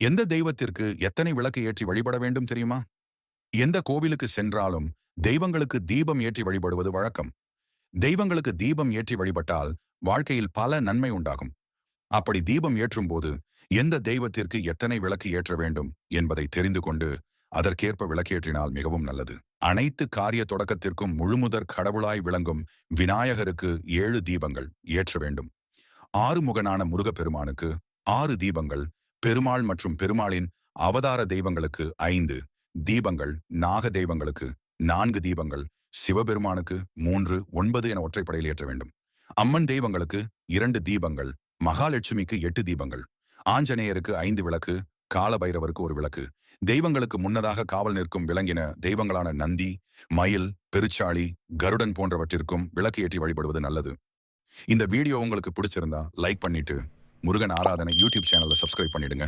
எந்த தெய்வத்திற்கு எத்தனை விளக்கு ஏற்றி வழிபட வேண்டும் தெரியுமா? எந்த கோவிலுக்கு சென்றாலும் தெய்வங்களுக்கு தீபம் ஏற்றி வழிபடுவது வழக்கம். தெய்வங்களுக்கு தீபம் ஏற்றி வழிபட்டால் வாழ்க்கையில் பல நன்மை உண்டாகும். அப்படி தீபம் ஏற்றும் போது எந்த தெய்வத்திற்கு எத்தனை விளக்கு ஏற்ற வேண்டும் என்பதை தெரிந்து கொண்டு அதற்கேற்ப விளக்கேற்றினால் மிகவும் நல்லது. அனைத்து காரிய தொடக்கத்திற்கும் முழுமுதற் கடவுளாய் விளங்கும் விநாயகருக்கு ஏழு தீபங்கள் ஏற்ற வேண்டும். ஆறுமுகனான முருகப்பெருமானுக்கு ஆறு தீபங்கள் பெருமாள் மற்றும் பெருமாளின் அவதார தெய்வங்களுக்கு ஐந்து தீபங்கள் நாக தெய்வங்களுக்கு நான்கு தீபங்கள் சிவபெருமானுக்கு மூன்று ஒன்பது என ஒற்றைப்படையில் ஏற்ற வேண்டும். அம்மன் தெய்வங்களுக்கு இரண்டு தீபங்கள் மகாலட்சுமிக்கு எட்டு தீபங்கள் ஆஞ்சநேயருக்கு ஐந்து விளக்கு காலபைரவருக்கு ஒரு விளக்கு. தெய்வங்களுக்கு முன்னதாக காவல் நிற்கும் விளங்கின தெய்வங்களான நந்தி மயில் பெருச்சாளி கருடன் போன்றவற்றிற்கும் விளக்கு ஏற்றி வழிபடுவது நல்லது. இந்த வீடியோ உங்களுக்கு பிடிச்சிருந்தா லைக் பண்ணிட்டு முருகன் ஆராதனை யூடியூப் சேனலை சப்ஸ்கிரைப் பண்ணிடுங்க.